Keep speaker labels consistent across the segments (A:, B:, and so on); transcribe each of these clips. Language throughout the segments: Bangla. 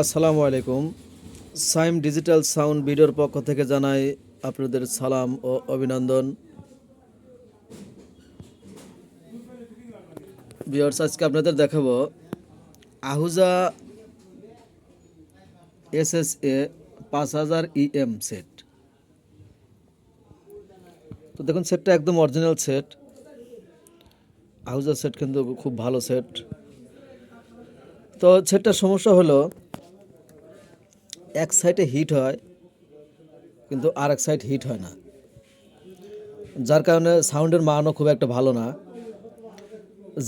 A: আসসালামু আলাইকুম। সাইম ডিজিটাল সাউন্ড ভিডিওর পক্ষ থেকে জানাই আপনাদের সালাম ও অভিনন্দন। ভিউয়ার্স, আজকে আপনাদের দেখাবো আহুজা এস এস এ পাঁচ হাজার ইএম সেট। তো দেখুন, সেটটা একদম অরিজিনাল সেট। আহুজা সেট কিন্তু খুব ভালো সেট। তো সেটটার সমস্যা হলো এক সাইডে হিট হয়, কিন্তু আর এক সাইড হিট হয় না। যার কারণে সাউন্ডের মানও খুব একটা ভালো না।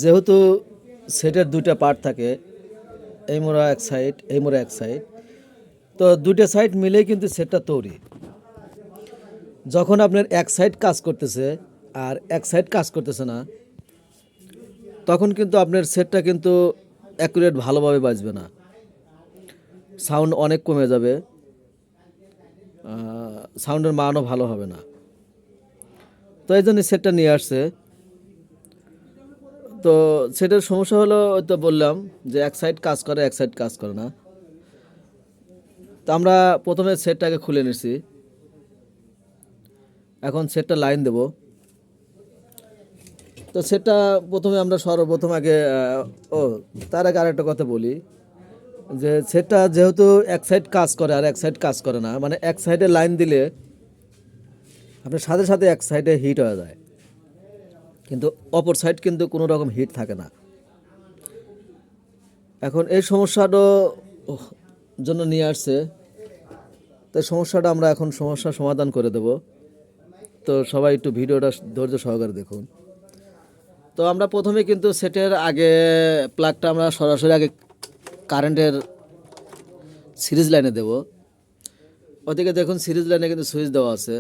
A: যেহেতু সেটের দুইটা পার্ট থাকে, এই মোড়া এক সাইড, এই মোড়া এক সাইড, তো দুইটা সাইড মিলেই কিন্তু সেটটা তৈরি। যখন আপনার এক সাইড কাজ করতেছে আর এক সাইড কাজ করতেছে না, তখন কিন্তু আপনার সেটটা কিন্তু অ্যাকুরেট ভালোভাবে বাজবে না। সাউন্ড অনেক কমে যাবে সাউন্ডের মানও ভালো হবে না। তো এই জন্য সেটটা নিয়ে আসছে। তো সেটার সমস্যা হলো তো বললাম যে এক সাইড কাজ করে, এক সাইড কাজ করে না। তো আমরা প্রথমে সেটটাকে খুলে নিছি। এখন সেটটা লাইন দেব। তো সেটটা প্রথমে আমরা সর্বপ্রথম আগে ও, তার আগে আরেকটা কথা বলি। যে সেটটা যেহেতু এক সাইড কাজ করে আর এক সাইড কাজ করে না মানে এক সাইডে লাইন দিলে আপনার সাথে সাথে এক সাইডে হিট হয়ে যায়। কিন্তু অপর সাইড কিন্তু কোনো রকম হিট থাকে না। এখন এই সমস্যাটা জন্য নিয়ে আসছে। তো সমস্যাটা আমরা এখন সমস্যার সমাধান করে দেব। তো সবাই একটু ভিডিওটা ধৈর্য সহকারে দেখুন। তো আমরা প্রথমে কিন্তু সেটের আগে প্লাগটা আমরা সরাসরি আগে কারেন্টের সিরিজ লাইনে দেব। ওদিকে দেখুন সিরিজ লাইনে কিন্তু সুইচ দেওয়া আছে।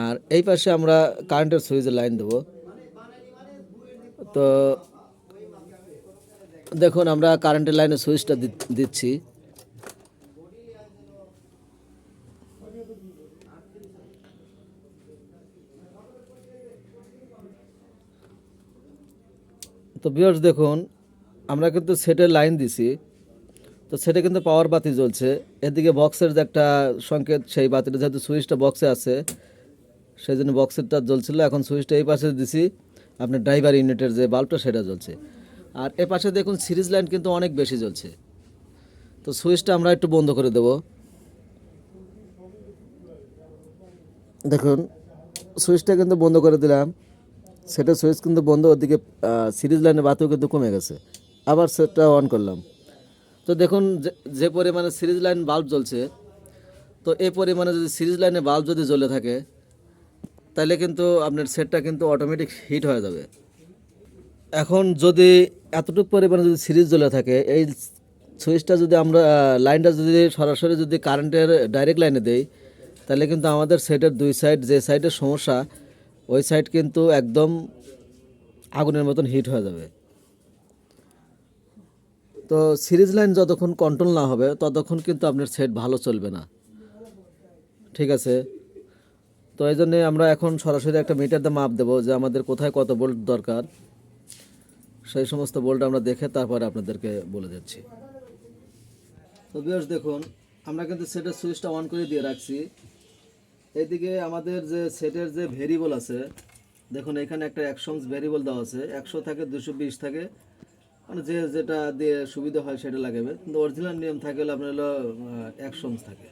A: আর এই পাশে আমরা কারেন্টের সুইচের লাইন দেব। তো দেখুন আমরা কারেন্টের লাইনে সুইচটা দিচ্ছি। তো বিয়ার্স দেখুন আমরা কিন্তু সেটের লাইন দিছি। তো সেটা কিন্তু পাওয়ার বাতি জ্বলছে। এদিকে বক্সের যে একটা সংকেত, সেই বাতিটা যেহেতু সুইচটা বক্সে আছে সেই জন্য বক্সেরটা জ্বলছিল। এখন সুইচটা এই পাশে দিছি। আপনার ড্রাইভার ইউনিটের যে বাল্বটা সেটা জ্বলছে। আর এ পাশে দেখুন সিরিজ লাইন কিন্তু অনেক বেশি জ্বলছে। তো সুইচটা আমরা একটু বন্ধ করে দেব। দেখুন, সুইচটা কিন্তু বন্ধ করে দিলাম। সেটা সুইচ কিন্তু বন্ধ, ওদিকে সিরিজ লাইনের বাতিও কিন্তু কমে গেছে। আবার সেটটা অন করলাম। তো দেখুন, যে- পরিমাণে সিরিজ লাইন বাল্ব জ্বলছে, তো এই পরিমাণে যদি সিরিজ লাইনে বাল্ব যদি জ্বলে থাকে, তাহলে কিন্তু আপনার সেটটা কিন্তু অটোমেটিক হিট হয়ে যাবে। এখন যদি এতটুকু পরিমাণে যদি সিরিজ জ্বলে থাকে, এই সুইচটা যদি আমরা লাইনটা যদি সরাসরি যদি কারেন্টের ডাইরেক্ট লাইনে দেই, তাহলে কিন্তু আমাদের সেটের দুই সাইড যে সাইডের সমস্যা, ওই সাইড কিন্তু একদম আগুনের মতন হিট হয়ে যাবে। তো সিরিজ লাইন যতক্ষণ কন্ট্রোল না হবে, ততক্ষণ কিন্তু আপনার সেট ভালো চলবে না। ঠিক আছে? তো এই জন্যে আমরা এখন সরাসরি একটা মিটার দিয়ে মাপ দেবো যে আমাদের কোথায় কত বোল্ট দরকার। সেই সমস্ত বোল্ট আমরা দেখে তারপরে আপনাদেরকে বলে যাচ্ছি তো বিয়ার্স দেখুন, আমরা কিন্তু সেটের সুইচটা অন করে দিয়ে রাখছি। এইদিকে আমাদের যে সেটের যে ভেরিয়েবল আছে, দেখুন এখানে একটা অ্যাকশনস ভেরিয়েবল দেওয়া আছে, একশো থাকে দুশো বিশ থাকে মানে যে যেটা দিয়ে সুবিধা হয় সেটা লাগাবে। কিন্তু অরিজিনাল নিয়ম থাকে হলো আপনার হলো অ্যাকশনস থাকে।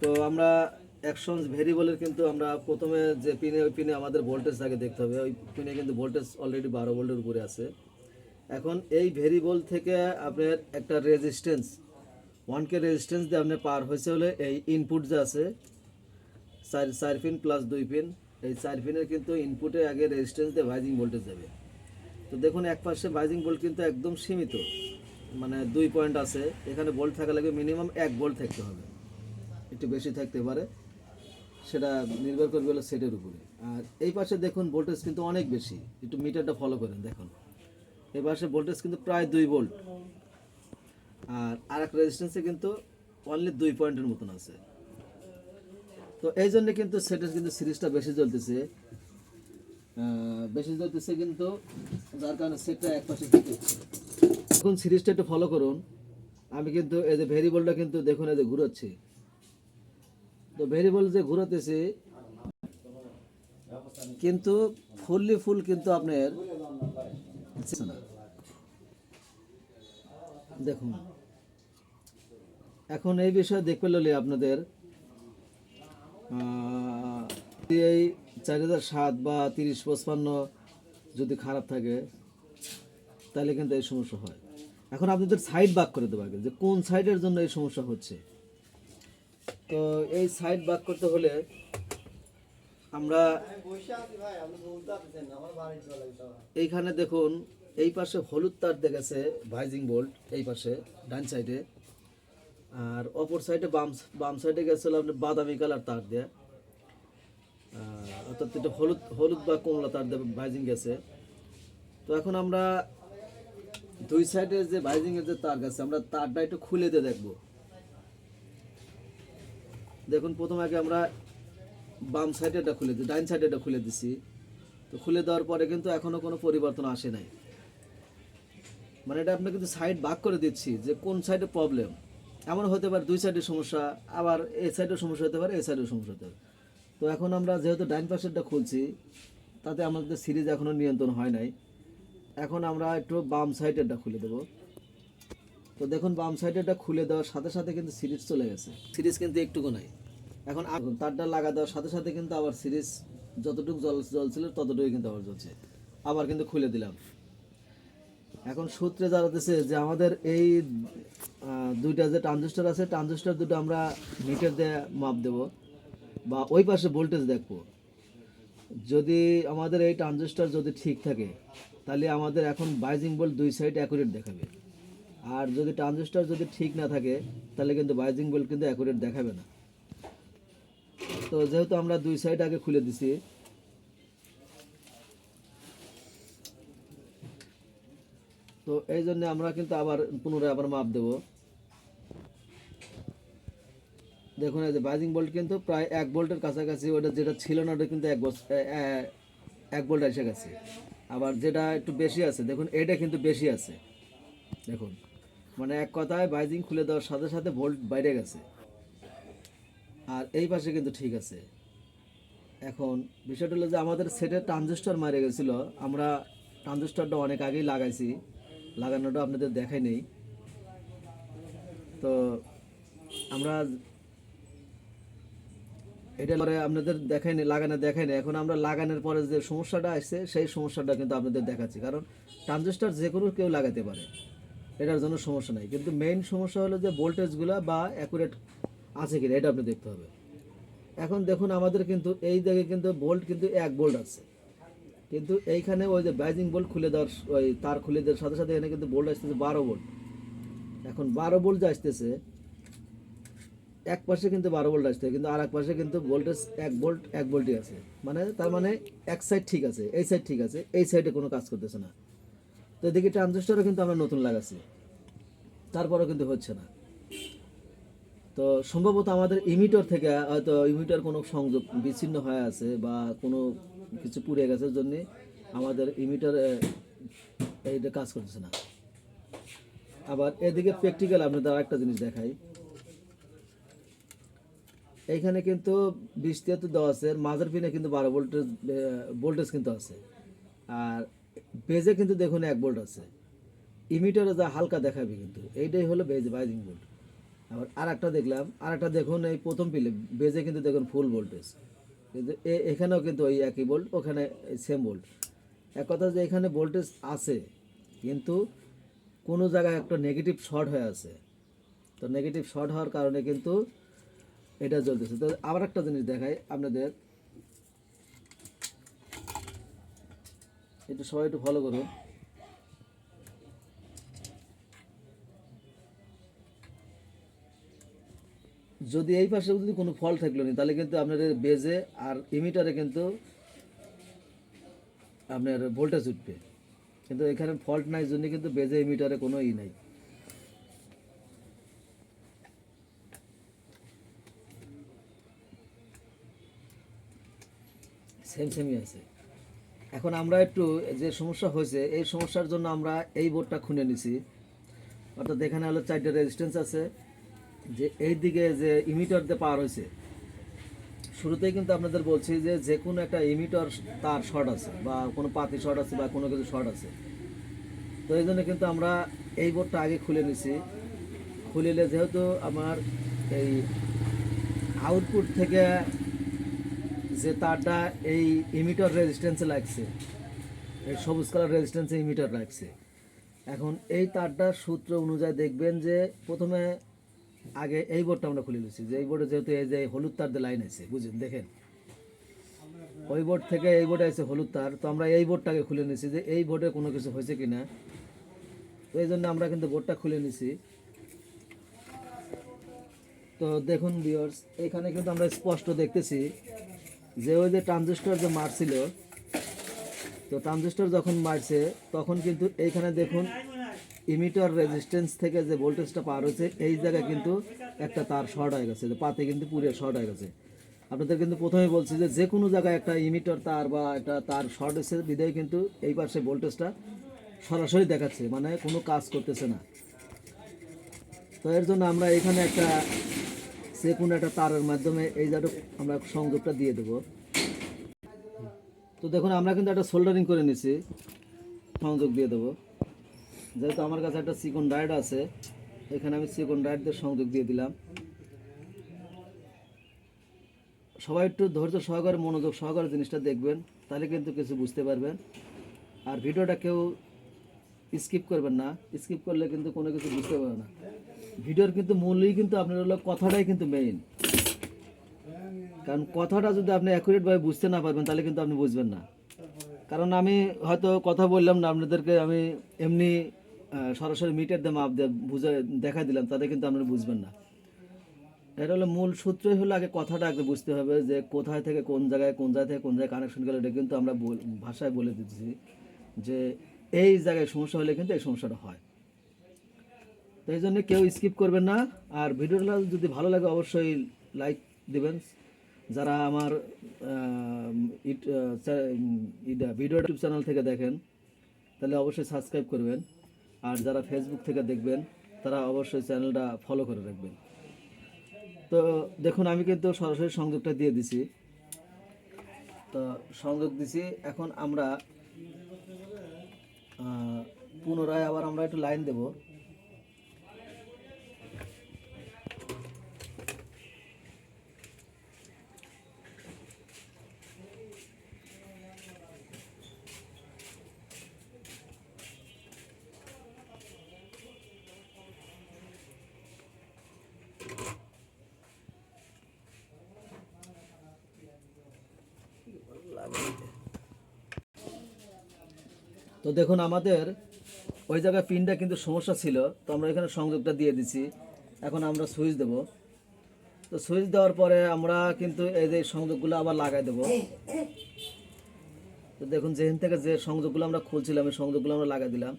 A: তো আমরা অ্যাকশনস ভেরিয়েবলের কিন্তু আমরা প্রথমে যে পিনে ওই পিনে আমাদের ভোল্টেজ আগে দেখতে হবে। ওই পিনে কিন্তু ভোল্টেজ অলরেডি বারো ভোল্টের উপরে আছে। এখন এই ভেরিয়েবল থেকে আপনার একটা রেজিস্ট্যান্স ওয়ান কে রেজিস্ট্যান্স দিয়ে আপনার পার হয়েছে হলে এই ইনপুট যে আছে, চার চার পিন প্লাস দুই পিন এই চার পিনের কিন্তু ইনপুটে আগে রেজিস্ট্যান্স দিয়ে ভাইজিং ভোল্টেজ যাবে। তো দেখুন, এক পাশে বাইজিং বোল্ট কিন্তু একদম সীমিত। মানে দুই পয়েন্ট আছে। এখানে বোল্ট থাকা লাগবে মিনিমাম এক বোল্ট থাকতে হবে। একটু বেশি থাকতে পারে। সেটা নির্ভর করবে হলো সেটের উপরে। আর এই পাশে দেখুন ভোল্টেজ কিন্তু অনেক বেশি। একটু মিটারটা ফলো করেন, দেখুন। এই পাশে ভোল্টেজ কিন্তু প্রায় দুই ভোল্ট আর আর এক রেজিস্ট্যান্সে কিন্তু অনলি দুই পয়েন্টের মতন আছে। তো এই জন্য কিন্তু সেটের কিন্তু সিরিজটা বেশি চলতেছে। বেশি চলতেছে কিন্তু যার কারণে সেটটা এক পাশে এখন সিরিজটা একটু ফলো করুন। আমি কিন্তু এই যে ভেরিয়েবলটা কিন্তু দেখুন, এই যে ঘুরাচ্ছি। তো ভেরিয়েবল যে ঘুরাতেছি, কিন্তু ফুললি ফুল কিন্তু আপনার দেখুন, এখন এই বিষয়ে দেখতে পেলে আপনাদের এই চার হাজার সাত বা তিরিশ, পঁচপান্ন যদি খারাপ থাকে, তাহলে কিন্তু এই সমস্যা হয়। এখন আপনাদের সাইড বাক করে দেবো আগে, যে কোন সাইডের জন্য এই সমস্যা হচ্ছে। তো এই সাইড বাক করতে হলে আমরা এইখানে দেখুন, এই পাশে হলুদ তার দেখেছে ভাইজিং বোল্ট এই পাশে, ডান সাইডে আর অপর সাইডে বাম বাম সাইডে গেছিল আপনি বাদামি কালার তার দিয়ে। অর্থাৎ এটা হলুদ হলুদ বা কমলা তার ভাইজিং গেছে তো এখন আমরা দুই সাইডে যে ভাইজিং এর যে তার গেছে আমরা তারটা একটু খুলে দিয়ে দেখব। দেখুন, প্রথম আগে আমরা বাম সাইডেটা খুলে দিই ডাইন সাইডেটা খুলে দিছি। তো খুলে দেওয়ার পরে কিন্তু এখনও কোনো পরিবর্তন আসে নাই। মানে এটা আপনাকে কিন্তু সাইড ভাগ করে দিচ্ছি যে কোন সাইডে প্রবলেম এমন হতে পারে দুই সাইডের সমস্যা, আবার এই সাইডের সমস্যা হতে পারে এই সাইডের সমস্যা হতে পারে। তো এখন আমরা যেহেতু ডাইন পাশেরটা খুলছি, তাতে আমাদের সিরিজ এখনও নিয়ন্ত্রণ হয় নাই। এখন আমরা একটু বাম সাইডেরটা খুলে দেবো। তো দেখুন, বাম সাইডেরটা খুলে দেওয়ার সাথে সাথে কিন্তু সিরিজ চলে গেছে। সিরিজ কিন্তু একটুকু নাই। এখন তারটা লাগা দেওয়ার সাথে সাথে কিন্তু আবার সিরিজ যতটুকু জল জল ছিল ততটুকুই কিন্তু আবার জ্বলছে। আবার কিন্তু খুলে দিলাম। এখন সূত্রে জানাতেছে যে আমাদের এই দুইটা যে ট্রানজিস্টার আছে, ট্রানজিস্টার দুটো আমরা মিটার দিয়ে মাপ দেব। বা ওই পাশে ভোল্টেজ দেখব যদি আমাদের এই ট্রানজিস্টার যদি ঠিক থাকে, তাহলে আমাদের এখন বাইজিং বোল্ট দুই সাইড অ্যাকুরেট দেখাবে। আর যদি ট্রানজিস্টার যদি ঠিক না থাকে, তাহলে কিন্তু বাইজিং বোল্ট কিন্তু অ্যাকুরেট দেখাবে না। তো যেহেতু আমরা দুই সাইড আগে খুলে দিছি, তো এই জন্য আমরা কিন্তু আবার পুনরায় আবার মাপ দেব। দেখুন, এই যে বাইজিং বোল্ট কিন্তু প্রায় এক ভোল্টের কাছাকাছি, ওটা যেটা ছিল না, ওটা কিন্তু এক এক ভোল্ট এসে গেছে। আবার যেটা একটু বেশি আছে, দেখুন, এটা কিন্তু বেশি আছে। দেখুন মানে এক কথায় বাইজিং খুলে দেওয়ার সাথে সাথে ভোল্ট বাইরে গেছে। আর এই পাশে কিন্তু ঠিক আছে। এখন বিষয়টা হলো যে আমাদের সেটে ট্রানজিস্টর মারে গেছিল, আমরা ট্রানজিস্টরটা অনেক আগেই লাগাইছি। লাগানোটা আপনাদের দেখাই নেই। তো আমরা এটা পরে আপনাদের দেখাই নেই লাগানো দেখাই নেই এখন আমরা লাগানোর পরে যে সমস্যাটা আসছে, সেই সমস্যাটা কিন্তু আপনাদের দেখাচ্ছি। কারণ ট্রানজিস্টর যে কোনো কেউ লাগাতে পারে। এটার জন্য সমস্যা নাই। কিন্তু মেইন সমস্যা হলো যে ভোল্টেজগুলো বা অ্যাকুরেট আছে কিনা, এটা আপনি দেখতে হবে। এখন দেখুন, আমাদের কিন্তু এই জায়গায় কিন্তু বোল্ট কিন্তু এক বোল্ট আছে। কিন্তু এইখানে ওই যে ব্যাজিং বোল্ট খুলে দেওয়ার ওই তার খুলে দেওয়ার সাথে সাথে এখানে কিন্তু বোল্ট আসতেছে বারো বোল্ট এখন বারো বোল্ট যে আসতেছে এক পাশে কিন্তু বারো ভোল্ট আসছে, কিন্তু আর এক পাশে কিন্তু ভোল্টেজ এক ভোল্ট এক ভোল্টই আছে। মানে তার মানে এক সাইড ঠিক আছে, এই সাইড ঠিক আছে, এই সাইডে কোনো কাজ করতেছে না। তো এদিকে ট্রানজিস্টারও কিন্তু আমরা নতুন লাগাচ্ছি। তারপরেও কিন্তু হচ্ছে না। তো সম্ভবত আমাদের ইমিটার থেকে, হয়তো ইমিটার কোনো সংযোগ বিচ্ছিন্ন হয়ে আছে বা কোনো কিছু পুড়ে গেছে জন্যে আমাদের ইমিটার এইটা কাজ করতেছে না। আবার এদিকে প্র্যাকটিক্যাল আপনাদের আরেকটা জিনিস দেখাই। এইখানে কিন্তু বিশ তিয়াত্তর দেওয়া আছে মাঝের পিনে কিন্তু বারো ভোল্টেজ ভোল্টেজ কিন্তু আছে। আর বেজে কিন্তু দেখুন এক ভোল্ট আছে। ইমিটারে যা হালকা দেখাবে কিন্তু, এইটাই হলো বেজ বাইজিং ভোল্ট আবার আর একটা দেখলাম আর একটা দেখুন এই প্রথম পিলে বেজে কিন্তু দেখুন ফুল ভোল্টেজ কিন্তু এখানেও কিন্তু ওই একই ভোল্ট ওখানে সেম ভোল্ট এক কথা যে এখানে ভোল্টেজ আছে, কিন্তু কোনো জায়গায় একটা নেগেটিভ শর্ট হয়ে আছে। তো নেগেটিভ শর্ট হওয়ার কারণে কিন্তু এটা জ্বলতেছে তো আবার একটা জিনিস দেখাই আপনাদের। একটু সবাই একটু ফলো করুন যদি এই পাশে যদি কোনো ফল থাকল না, তাহলে কিন্তু আপনাদের বেজে আর ইমিটারে কিন্তু আপনার ভোল্টেজ উঠবে। কিন্তু এখানে ফল্ট নাই, জন্য কিন্তু বেজে ইমিটারে কোনো ই নাই। সেম, সেমই আছে এখন আমরা একটু যে সমস্যা হয়েছে, এই সমস্যার জন্য আমরা এই বোর্ডটা খুলে নিছি। অর্থাৎ এখানে হলো চারটে রেজিস্ট্যান্স আছে। যে এই দিকে যে ইমিটার দিয়ে পার হয়েছে, শুরুতেই কিন্তু আপনাদের বলছি যে যে কোনো একটা ইমিটার তার শর্ট আছে, বা কোনো পাতি শর্ট আছে, বা কোনো কিছু শর্ট আছে। তো এই জন্য কিন্তু আমরা এই বোর্ডটা আগে খুলে নিছি। খুলিলে যেহেতু আমার এই আউটপুট থেকে যে তারটা এই ইমিটার রেজিস্ট্যান্সে লাগছে। এই সবুজ কালার রেজিস্ট্যান্সে ইমিটার লাগছে। এখন এই তারটার সূত্র অনুযায়ী দেখবেন যে প্রথমে আগে এই বোর্ডটা আমরা খুলে নিচ্ছি যে এই বোর্ডে যেহেতু এই যে হলুদ তার দিয়ে লাইন আছে, বুঝলেন? দেখেন? ওই বোর্ড থেকে এই বোর্ডে আছে হলুদ তার। তো আমরা এই বোর্ডটাকে খুলে নিছি যে এই বোর্ডে কোনো কিছু হয়েছে কিনা। তো এই জন্য আমরা কিন্তু বোর্ডটা খুলে নিছি তো দেখুন ভিউয়ার্স এখানে কিন্তু আমরা স্পষ্ট দেখতেছি যে ওই যে ট্রানজিস্টর যে মারছিল, তো ট্রানজিস্টর যখন মারছে, তখন কিন্তু এইখানে দেখুন ইমিটার রেজিস্ট্যান্স থেকে যে ভোল্টেজটা পার হয়েছে, এই জায়গায় কিন্তু একটা তার শর্ট হয়ে গেছে পাতে কিন্তু পুরো শর্ট হয়ে গেছে। আপনাদের কিন্তু প্রথমে বলছি যে যে কোনো জায়গায় একটা ইমিটার তার বা একটা তার শর্ট হয়েছে বিদায় কিন্তু এই পাশে ভোল্টেজটা সরাসরি দেখাচ্ছে মানে কোনো কাজ করতেছে না। তো এর জন্য আমরা এখানে একটা যে কোনো একটা তারের মাধ্যমে এই জায়গা আমরা সংযোগটা দিয়ে দেবো। তো দেখুন, আমরা কিন্তু একটা সোল্ডারিং করে নিছি সংযোগ দিয়ে দেবো। যেহেতু আমার কাছে একটা সিকন ডায়েট আছে, এখানে আমি সিকন ডায়েট দিয়ে সংযোগ দিয়ে দিলাম। সবাই একটু ধৈর্য সহকারে, মনোযোগ সহকারে জিনিসটা দেখবেন, তাহলে কিন্তু কিছু বুঝতে পারবেন। আর ভিডিওটা কেউ স্কিপ করবেন না। স্কিপ করলে কিন্তু কোনো কিছু বুঝতে পারবে না। ভিডিওর কিন্তু মূলই কিন্তু আপনার হলো কথাটাই কিন্তু মেইন কারণ কথাটা যদি আপনি অ্যাকুরেটভাবে বুঝতে না পারবেন, তাহলে কিন্তু আপনি বুঝবেন না। কারণ আমি হয়তো কথা বললাম না, আপনাদেরকে আমি এমনি সরাসরি মিটার মাপ দিয়ে বুঝে দেখা দিলাম, তাতে কিন্তু আপনারা বুঝবেন না। এটা হলো মূল সূত্রই হলো আগে কথাটা আগে বুঝতে হবে যে কোথায় থেকে কোন জায়গায়, কোন জায়গা থেকে কোন জায়গায় কানেকশন গেলে, এটা কিন্তু আমরা ভাষায় বলে দিচ্ছি যে এই জায়গায় সমস্যা হলে কিন্তু এই সমস্যাটা হয়। তো এই জন্য কেউ স্কিপ করবেন না। আর ভিডিওটা যদি ভালো লাগে, অবশ্যই লাইক দিবেন। যারা আমার ভিডিও ইউটিউব চ্যানেল থেকে দেখেন, তাহলে অবশ্যই সাবস্ক্রাইব করবেন। আর যারা ফেসবুক থেকে দেখবেন, তারা অবশ্যই চ্যানেলটা ফলো করে রাখবেন। তো দেখুন, আমি কিন্তু সরাসরি সংযোগটা দিয়ে দিছি। তো সংযোগ দিছি, এখন আমরা পুনরায় আবার আমরা একটু লাইন দেব। তো দেখুন আমাদের ওই জায়গায় পিনটা কিন্তু সমস্যা ছিল, তো আমরা এখানে সংযোগটা দিয়ে দিছি। এখন আমরা সুইচ দেব। তো সুইচ দেওয়ার পরে আমরা কিন্তু এই যে সংযোগগুলো আবার লাগাই দেব। তো দেখুন যেখান থেকে যে সংযোগগুলো আমরা খুলছিলাম, এই সংযোগগুলো আমরা লাগাই দিলাম।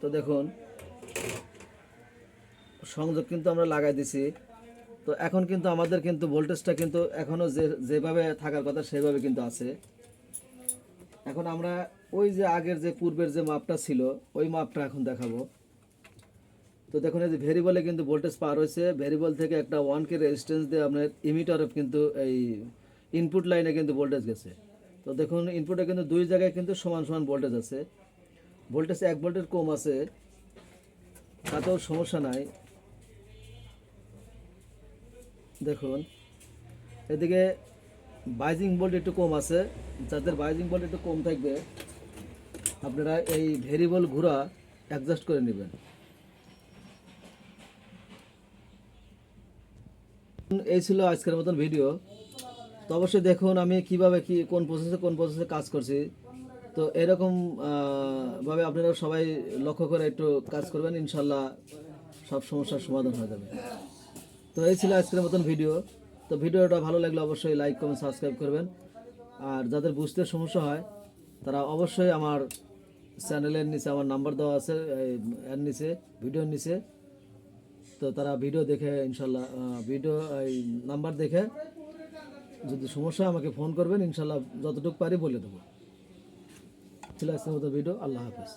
A: তো দেখুন, সংযোগ কিন্তু আমরা লাগাই দিছি। তো এখন কিন্তু আমাদের কিন্তু ভোল্টেজটা কিন্তু এখনও যে, যেভাবে থাকার কথা সেভাবে কিন্তু আছে। এখন আমরা ওই যে আগের যে পূর্বের যে মাপটা ছিল, ওই মাপটা এখন দেখাবো। তো দেখুন, এই যে ভেরিবলে কিন্তু ভোল্টেজ পার হয়েছে। ভেরিবল থেকে একটা ওয়ান কে রেজিস্ট্যান্স দিয়ে আপনার ইমিটারে কিন্তু এই ইনপুট লাইনে কিন্তু ভোল্টেজ গেছে। তো দেখুন ইনপুটে কিন্তু দুই জায়গায় কিন্তু সমান সমান ভোল্টেজ আছে। ভোল্টেজ এক ভোল্টের কম আছে, তাতেও সমস্যা নাই। দেখুন, এদিকে বাইজিং ভোল্ট একটু কম আছে, যাদের বাইজিং ভোল্ট একটু কম থাকবে, আপনারা এই ভেরিয়েবল ঘোরা অ্যাডজাস্ট করে নেবেন। এই ছিল আজকের মতন ভিডিও তো অবশ্যই দেখুন আমি কীভাবে কি, কোন প্রসেসে কোন প্রসেসে কাজ করছি। তো এরকম ভাবে আপনারা সবাই লক্ষ্য করে একটু কাজ করবেন, ইনশাল্লাহ সব সমস্যার সমাধান হয়ে যাবে। তো এই ছিল আজকের মতন ভিডিও। তো ভিডিওটা ভালো লাগলে অবশ্যই লাইক কমেন্ট সাবস্ক্রাইব করবেন। আর যাদের বুঝতে সমস্যা হয়, তারা অবশ্যই আমার চ্যানেলের নিচে আমার নাম্বার দেওয়া আছে এর নিচে, ভিডিওর নিচে। তো তারা ভিডিও দেখে, ইনশাল্লাহ ভিডিও এই নাম্বার দেখে যদি সমস্যা আমাকে ফোন করবেন, ইনশাল্লাহ যতটুকু পারি বলে দেবো। ছিল আজকের মতো ভিডিও আল্লাহ হাফেজ।